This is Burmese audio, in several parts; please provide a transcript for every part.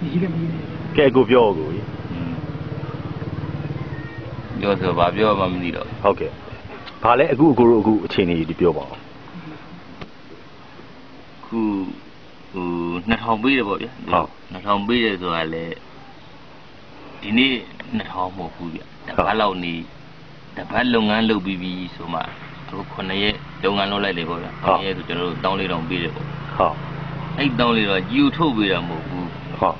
ကြီးလည်းမကြီးဘူးကဲအကိုပြောကိုကြီးပြောဆိုဘာပြောမှမသိတော့ဟုတ်ကဲ့ဘာလဲအခုအကိုတို့အခုအခြေအနေဒီပြောပါအောင်ခုဟို2000ပေးတယ်ပေါ့ဗျာ2000ပေးတယ်ဆိုတာလေဒီနေ့2000မဟုတ်ဘူးဗျတပတ်လောက်နေတပတ်လုပ်ငန်းလုပ်ပြီးပြီဆိုမှသူ9ရက်လုပ်ငန်းလုပ်လိုက်လေပေါ့ဗျာ9ရက်ဆိုကျွန်တော်တို့တောင်းလေးတောင်ပေးတယ်ပေါ့ဟုတ် အဲ့တောင်းလေးတော့ဂျီကိုထုတ်ပေးတာမဟုတ်ဘူးဟုတ်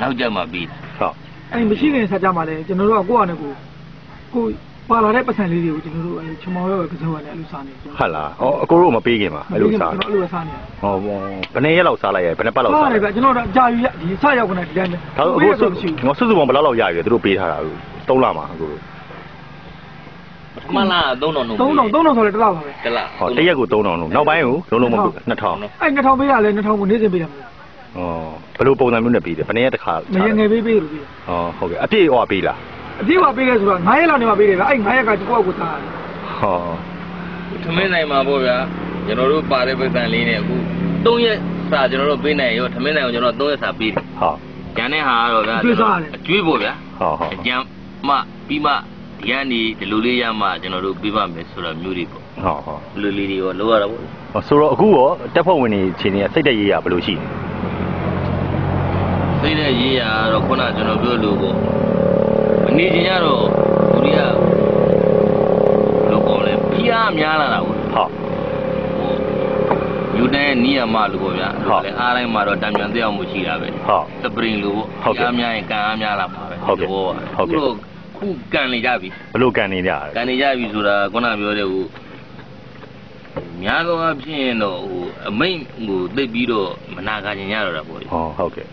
နောက်ကြမှာပေးတာဟုတ်အဲ့မရှိခင်ဆက်ကြမှာလဲကျွန်တော်တို့ကကိုယ့်အနေကိုကိုပါလာတဲ့ပတ်စံလေးတွေကိုကျွန်တော်တို့အဲချမောရောကစားရတယ်အဲ့လိုစားနေတယ်ဟုတ်လားဟောအကိုတို့မပေးခင်ပါအဲ့လိုစားကျွန်တော်အဲ့လိုစားနေတယ်ဟောဘယ်နှစ်ရက်လောက်စားလိုက်ရဘယ်နှစ်ပတ်လောက်စားစားရလိုက်ပဲကျွန်တော်တို့ကြာယူရဒီစရောက်ကနေဒီတိုင်းပဲဒါဆိုအခုစုငါစုစုပေါင်းဘယ်လောက်လောက်ရပြီလဲသူတို့ပေးထားတာအခု3လမှာအခု ပထမလား3000လုံး3000 3000ဆိုလဲတစ်လောက်ပါပဲတလားဟောတရက်ကို3000လုံးနောက်ပိုင်းကိုလုံးလုံးမပေး2000အဲ့2000ပေးရလဲ2000ကိုနေ့စဉ်ပေးရမှာဩဘယ်လိုပုံစံမျိုးနဲ့ပေးတယ်ဘယ်နှစ်ရက်တစ်ခါမရငယ်ပေးပေးလို့ပေးဩဟုတ်ကဲ့အပြည့်ဟောပေးလားအပြည့်ပါပေးလဲဆိုတော့9ရက်လောက်နေမှပေးတယ်ဗျအဲ့9ရက်ကကိုယ့်အကိုစားရတယ်ဟောသမင်းနိုင်မှာပေါ့ဗျာကျွန်တော်တို့ပါတဲ့ပိတ်တန်လေးနဲ့အခု3ရက်စာကျွန်တော်တို့ပေးနိုင်ရောသမင်းနိုင်ကိုကျွန်တော်3ရက်စာပေးတယ်ဟုတ်ကျန်တဲ့ဟာကတော့ဗျာအကျွေးပေါ့ဗျာဟုတ်ဟုတ်အကျမ်းမှပြီးမှ ဒီကနေဒီလိုလေးရမှကျွန်တော်တို့ပေးပါမယ်ဆိုတာမျိုးတွေပေါ့ဟုတ်ဟုတ်ဒီလိုလေးတွေရောလိုရတာပေါ့ဟောဆိုတော့အခုရောတက်ဖို့ဝင်နေချိန်နေစိတ်တက်ရေးရဘယ်လိုရှိလဲသိတဲ့ရေးရတော့ခုနကျွန်တော်ပြောလို့ပေါ့အနေချင်းရတော့သူတွေကလို့ပေါ့လေဖီးအားများလာတာပေါ့ဟုတ်ဟိုယူတဲ့နီးရမလို့ပေါ့ဗျာဟုတ်လေအားတိုင်းမှာတော့တံပြန်တက်အောင်မှုရှိတာပဲဟုတ်စပရင်လို့ဟုပေါ့တ်ကဲ့အားများရင်ကန်အားများလာမှာပဲဟုတ်ကဲ့ဒီဘောဟုတ်ကဲ့ ခုတော့ခုကန်နေကြပြီဘယ်လိုကန်နေကြလဲကန်နေကြပြီဆိုတာခုနပြောတဲ့ဟိုများသောအားဖြင့်တော့ဟိုအမိတ်ဟိုသိပ်ပြီးတော့မနာခံကြရတော့တာပေါ့လေဟောဟုတ်ကဲ့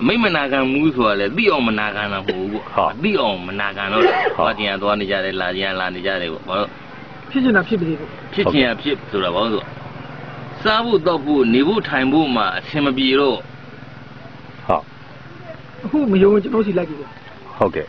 အမိတ်မနာခံမှုဆိုတာလေသိအောင်မနာခံတာမဟုတ်ဘူးပေါ့ဟုတ်သိအောင်မနာခံတော့တာဟုတ်သွားကြင်သွားနေကြတယ်လာကြင်လာနေကြတယ်ပေါ့ဘာလို့ဖြစ်ချင်တာဖြစ်ပြီပေါ့ဖြစ်ချင်ရဖြစ်ဆိုတာဘာလို့ဆိုစားဖို့တောက်ဖို့နေဖို့ထိုင်ဖို့မှာအဆင်မပြေတော့ဟုတ်အခုမယုံကျွန်တော်စီလိုက်ကြည့်တယ်ဟုတ်ကဲ့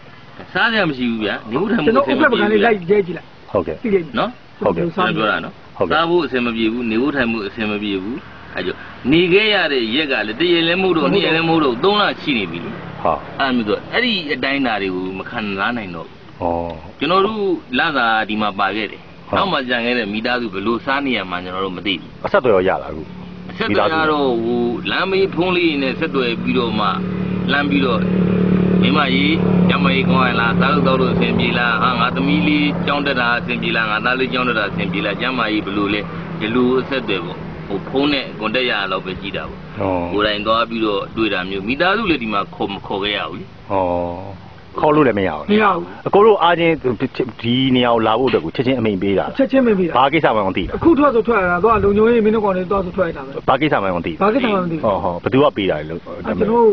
စားရမရှိဘူးဗျာနေဖို့ထိုင်ကျွန်ဖို့တော်ဥက္ကဋ္ဌကလေးလိုက်ရဲကြည့်လိုက်ဟုတ်ကဲ့သိတယ်နော်ဟုတ်ကဲ့ကျွန်တော်ပြောတာနော်ဟုတ်ကဲ့စားဖို့အဆင်မပြေဘူးနေဖို့ထိုင်ဖို့အဆင်မပြေဘူးအဲကြောင့်နေခဲ့ရတဲ့ရက်ကလည်းတရလည်းမဟုတ်တော့နေ့လည်းမဟုတ်တော့သုံးလရှိနေပြီလေဟုတ်အဲ့မျိုးဆိုအဲ့ဒီအတိုင်းဓာတွေကိုမခံစားနိုင်တော့ဘူးဩကျွန်တော်တို့လာသာဒီမှာပါခဲ့တယ်ဟုတ်နောက်မှကြံခဲ့တဲ့မိသားစုဘယ်လိုစားနေရမှကျွန်တော်တို့မသိဘူးအဆက်အသွယ်ရောရလားအခုအဆက်တော်ရတော့ဟိုလမ်းမေးဖုံးလေးနဲ့ဆက်သွယ်ပြီးတော့မှလမ်းပြီးတော့ မိမကြီးညမကြီးကောင်းရလားသားလို့တော့လို့အဆင်ပြေလားဟာငါသမီးလေးကြောင်းတက်တာအဆင်ပြေလားငါသားလေးကြောင်းတက်တာအဆင်ပြေလားကျမကြီးဘယ်လိုလဲဒီလိုအဆက်တွေပေါ့ဟိုဖုံးနဲ့ကွန်တက်ရတော့ပဲကြည့်တာပေါ့ဩကိုယ်တိုင်သွားပြီးတော့တွေ့တာမျိုးမိသားစုလည်းဒီမှာခေါ်မခေါ်ခဲ့ရဘူးလေဩခေါ်လို့လည်းမရဘူးမရဘူးအကိုတို့အားချင်းဒီနေရာကိုလာဖို့အတွက်ကိုချက်ချင်းအမိန်ပေးတာချက်ချင်းမပြီးတာဘာကိစ္စမှမသိဘူးအခုထွက်ဆိုထွက်ရတာတော့လုံခြုံရေးမင်းတို့ကောင်တွေတော့ဆိုထွက်ရတာပဲဘာကိစ္စမှမသိဘာကိစ္စမှမသိဟောဟောဘယ်သူကပေးတာလဲလို့ဘူးကျွန်တော်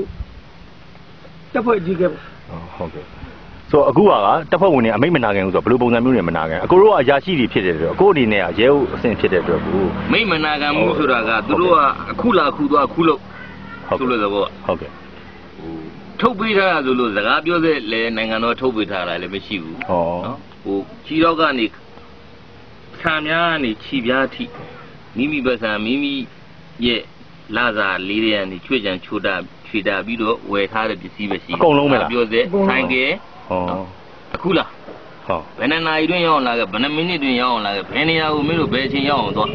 တက်ဖွဲ့ကြီးခဲ့ပေါ့ဟုတ်ကဲ့ဆိုတော့အခုကတက်ဖွဲ့ဝင်နေအမိတ်မနာခင်ဘူးဆိုတော့ဘယ်လိုပုံစံမျိုးတွေမနာခင်အကိုတို့ကအရာရှိတွေဖြစ်တဲ့အတွက်အကိုအနေနဲ့ကရဲဟုတ်အဆင့်ဖြစ်တဲ့အတွက်ကိုမိမနာခံမှုဆိုတာကသူတို့ကအခုလာခုသွားအခုလို့ဟုတ်ဆိုကဲ့လို့သဘောဟုတ်ကဲ့ထုတ်ပေးထားတာဆိုလို့စကားပြောတဲ့လေနိုင်ငံတော်ထုတ်ပေးထားတာလည်းမရှိဘူးဟောနော်ဟိုခြီတော့ကနေခံများကနေခြီပြားထိမိမိဘက်ဆံမိမိရဲ့လာစာလေးတွေကနေချွေကြံချိုတာ ချွေတာပြီးတော့ဝယ်ထားတဲ့ပစ္စည်းပဲရှိတယ်အကုန်လုံးပဲလားပြောစေဆိုင်ကယ်ဟောအခုလားဟောဘယ်နှစ်နာရီတွင်းရောက်အောင်လာခဲ့ဘယ်နှစ်မိနစ်တွင်းရောက်အောင်လာခဲ့ဘယ်နေရာကိုမင်းတို့ဘယ်အချိန်ရောက်အောင်သွား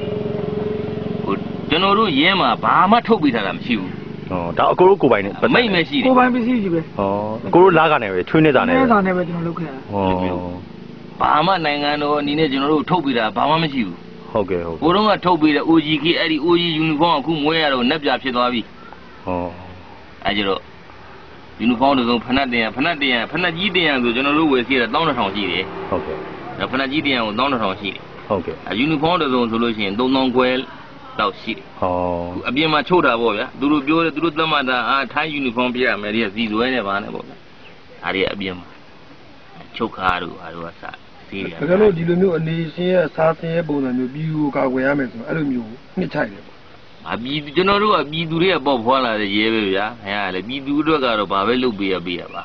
ဟိုကျွန်တော်တို့ရဲမှာဘာမှထုတ်ပေးထားတာမရှိဘူးဟောဒါအကိုတို့ကိုယ်ပိုင်နဲ့အမိတ်မရှိတယ်ကိုပိုင်ပစ္စည်းကြီးပဲဟောအကိုတို့လာကနေပဲချွေးနေတာနဲ့အဲပဲဒါနဲ့ပဲကျွန်တော်လုပ်ခဲ့တာဟောဘာမှနိုင်ငံတော်အနေနဲ့ကျွန်တော်တို့ထုတ်ပေးတာဘာမှမရှိဘူးဟုတ်ကဲ့ဟုတ်။ကိုတော့ကထုတ်ပေးတဲ့ OGK အဲ့ဒီ OG uniform အခုမွေးရတော့နှက်ပြဖြစ်သွားပြီဟော။ အဲ့ကျတော့ uniform တစ်စုံဖနက်တင်ရဖနက်တင်ရဖနက်ကြီးတင်ရဆိုကျွန်တော်တို့ဝယ်စီရတာ12000ရှိတယ်ဟုတ်ကဲ့။ဒါဖနက်ကြီးတင်ရကို12000ရှိတယ်ဟုတ်ကဲ့။အဲ့ uniform တစ်စုံဆိုလို့ရှိရင်3000ကျွဲလောက်ရှိတယ်ဟော။အခုအပြင်မှာချုပ်တာပေါ့ဗျာ။သူတို့ပြောတယ်သူတို့သတ်မှတ်တာအာထိုင်း uniform ပြရမယ်ဒီကစီစွဲနေပါနဲ့ပေါ့ဗျာ။အဲ့ဒီအပြင်မှာချုပ်ခါတို့ဟာတို့ကစစီးရတကယ်လို့ဒီလိုမျိုးအနေရှင်ရဲ့စားသင်းရဲ့ပုံစံမျိုးပြီးကိုကာကွယ်ရမယ်ဆိုတော့အဲ့လိုမျိုးနှစ်ချိုက်တယ်ပေါ့ အပြည်ကျွန်တော်တို့ကပြည်သူတွေကပေါ့ဖွာလာတဲ့ရဲပဲဗျာ။ဟဲ့လေပြည်သူတို့ကတော့ဘာပဲလုပ်ပေးရပေးရပါ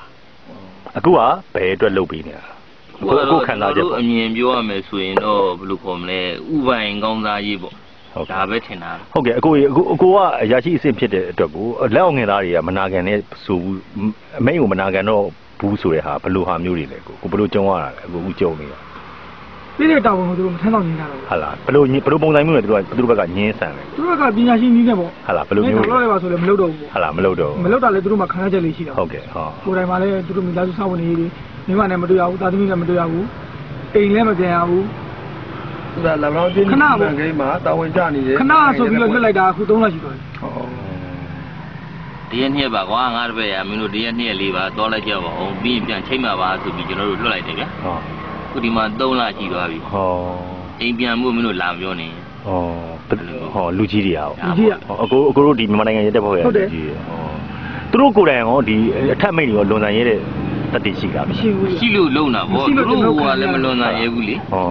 အခုကဘယ်အတွက်လုပ်ပေးနေတာကိုကိုခံစားချက်တို့ပေါ့အမြင်ပြောရမယ်ဆိုရင်တော့ဘယ်လိုခေါ်မလဲဥပိုင်ကောင်းစားရေးပေါ့ဟဟုတ်ကဲ့ဒါပဲထင်တာဟုတ်ကဲ့အကိုကြီးအကိုအကိုကအရာရှိအဆင့်ဖြစ်တဲ့အတွက်ကိုလက်အောင်ငယ်သားတွေကမနာခံနဲ့ဆိုဘူးအမိန်ကိုမနာခံတော့ဘူးဆိုတဲ့ဟာဘယ်လိုဟာမျိုးတွေလဲကိုကိုဘယ်လိုကြုံရတာလဲအကိုဦးကြုံနေတာ ပြည်တဲ့တာဝန်ကိုသူတို့မထမ်းဆောင်နေတာတော့ဟာလားဘယ်လိုညဘယ်လိုပုံစံမျိုးလဲသူတို့ကသူတို့ဘက်ကညင်းဆန်တယ်သူတို့ကပညာရှိနည်းနဲ့ပေါ့ဟာလားဘယ်လိုမျိုးမလောက်ရပါဆိုလည်းမလုပ်တော့ဘူးဟာလားမလုပ်တော့မလုပ်တာလည်းသူတို့မှခံရချက်လေးရှိတာဟုတ်ကဲ့ဟောကိုယ်တိုင်မှလည်းသူတို့မိသားစုစောင့်ဝင်နေတွေမိမနဲ့မတွေ့ရဘူးတာသမီနဲ့မတွေ့ရဘူးအိမ်လည်းမပြန်ရဘူးသူကလဘောင်းချင်းခဏပေါ့ဂိမ်းမှာတာဝန်ကျနေတယ်ခဏဆိုပြီးတော့လွတ်လိုက်တာအခု3လရှိသွားပြီဟောတရက်နှစ်ပါကွာငါတပည့်ရမင်းတို့တရက်နှစ်လေးပါသွားလိုက်ကြပါအောင်ပြီးရင်ပြန်ချိန်မှာပါဆိုပြီးကျွန်တော်တို့လွတ်လိုက်တယ်ဗျာဟော ခုဒီမှာ3လရှိသွားပြီဟောအိမ်ပြန်မှုမင်းတို့လာပြောနေဟောဟောလူကြီးတွေရောလူကြီးကဟောအကိုအကိုတို့ဒီမြန်မာနိုင်ငံရဲတပ်ဖွဲ့ရဲ့ဟုတ်တယ်လူကြီးတွေဟောသူတို့ကိုယ်တိုင်ရောဒီအထက်မိတ်တွေရောလွန်ဆန်ရဲတဲ့တတိရှိတာမမရှိရှိဘူးရှိလို့လုံတာဗောရှိလို့တို့ကျွန်တော်ကခံရလည်းမလွန်နိုင်ရဘူးလေဟော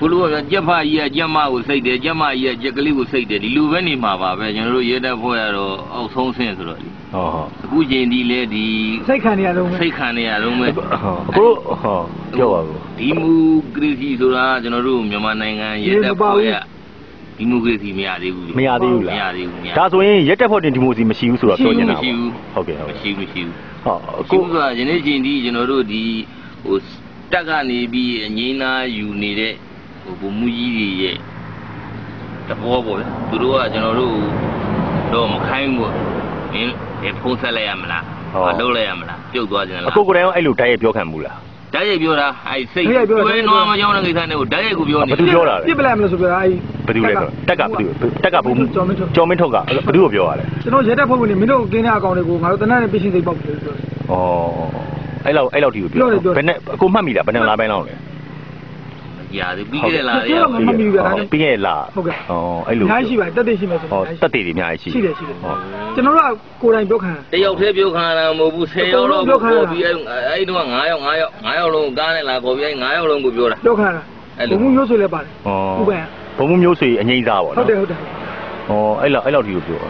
ဘုလိုကကြက်ဖကြီးကကြက်မကိုစိတ်တယ်ကြက်မကြီးကကြက်ကလေးကိုစိတ်တယ်ဒီလိုပဲနေမှာပါပဲကျွန်တော်တို့ရဲတပ်ဖွဲ့ရတော့အောက်ဆုံးဆင်းဆိုတော့လေဟောဟောအခုချိန်ဒီလဲဒီစိတ်ခံနေရတော့စိတ်ခံနေရတော့မဲ့ဟောအကိုတို့ဟောပြောပါဦးဒီမူကရေစီဆိုတာကျွန်တော်တို့မြန်မာနိုင်ငံရဲတပ်ဖွဲ့ရဒီမိုကရေစီမရသေးဘူးမရသေးဘူးမလားရသေးဘူးမရဒါဆိုရင်ရက်တက်ဖို့တင်ဒီမိုစီမရှိဘူးဆိုတော့ပြောနေတာမရှိဘူးဟုတ်ကဲ့ဟုတ်မကဲ့ရှိဘူးမရှိဘူးဟောအခုကိုကယနေ့ချိန်ဒီကျွန်တော်တို့ဒီဟိုတက်ကနေပြီးအငိမ့်သားယူနေတဲ့ ဟိုဗိုလ်မှူးကြီးတွေရဲ့တဘောပေါ့လေသူတို့ကကျွန်တော်တို့တော့မခိုင်းဘူးမင်းဒီဖုန်းဆက်လိုက်ရမလားမလုပ်လိုက်ရမလားပြုတ်သွားကြတယ်အလားကိုကိုယ်တိုင်ရောအဲ့လိုတိုက်ရိုက်ပြောခံဘူးလားဓာတ်ရိုက်ပြောတာအဲ့စိတ်တွဲနွားမကြောင်းတဲ့ကိစ္စနဲ့ကိုဓာတ်ရိုက်ကိုပြောနေဘယ်သူပြောတာလဲပြစ်ပလိုက်မလို့ဆိုပြတာအဲဘယ်သူလဲဆိုတက်ကဘယ်သူတက်ကဘုံကျော်မင်းထုတ်ကျော်မင်းထုတ်ကဘယ်သူကိုပြောရလဲကျွန်တော်ရဲတပ်ဖွဲ့ဝင်တွေမင်းတို့ကင်းတဲ့အကောင့်တွေကိုငါတို့တနက်နဲ့ပြည့်စင်သိပ်ပေါက်ပြီးပြောတယ်ဩအဲ့လောက်အဲ့လောက်ထိကိုပြောပြောတယ်ပြောတယ်ဘယ်နဲ့အကိုမှတ်မိလားဘယ်နဲ့လားပိုင်းလောက်လဲ ရတယ်ပြီးခဲ့တဲ့လားရပြောတော့မှမမီဘူးဗျာဒါနဲ့ပြီးခဲ့လားဟုတ်ကဲ့ဩအဲ့လိုအများကြီးရှိပါတယ်တက်တက်ရှိမယ်ဆိုဟောတော့တက်တည်တွေအများကြီးရှိရှိတယ်ရှိတယ်ဟောကျွန်တော်တို့ကကိုယ်တိုင်ပြောခံတာတယောက်တည်းပြောခံရတာမဟုတ်ဘူး10ယောက်တော့ပြောပြီးအဲ့အဲ့တော့9ယောက်9ယောက်9ယောက်လုံးကားနဲ့လာခေါ်ပြီးအဲ့9ယောက်လုံးကိုပြောတာပြောခံတာအဲ့လိုဘုံမျိုးဆွေလည်းပါတယ်ဩဥပ္ပံဘုံမျိုးဆွေအငိမ့်သားပေါ့ဟုတ်နော်တယ်ဟုတ်တယ်ဩအဲ့လောက်အဲ့လောက်ထိကိုပြော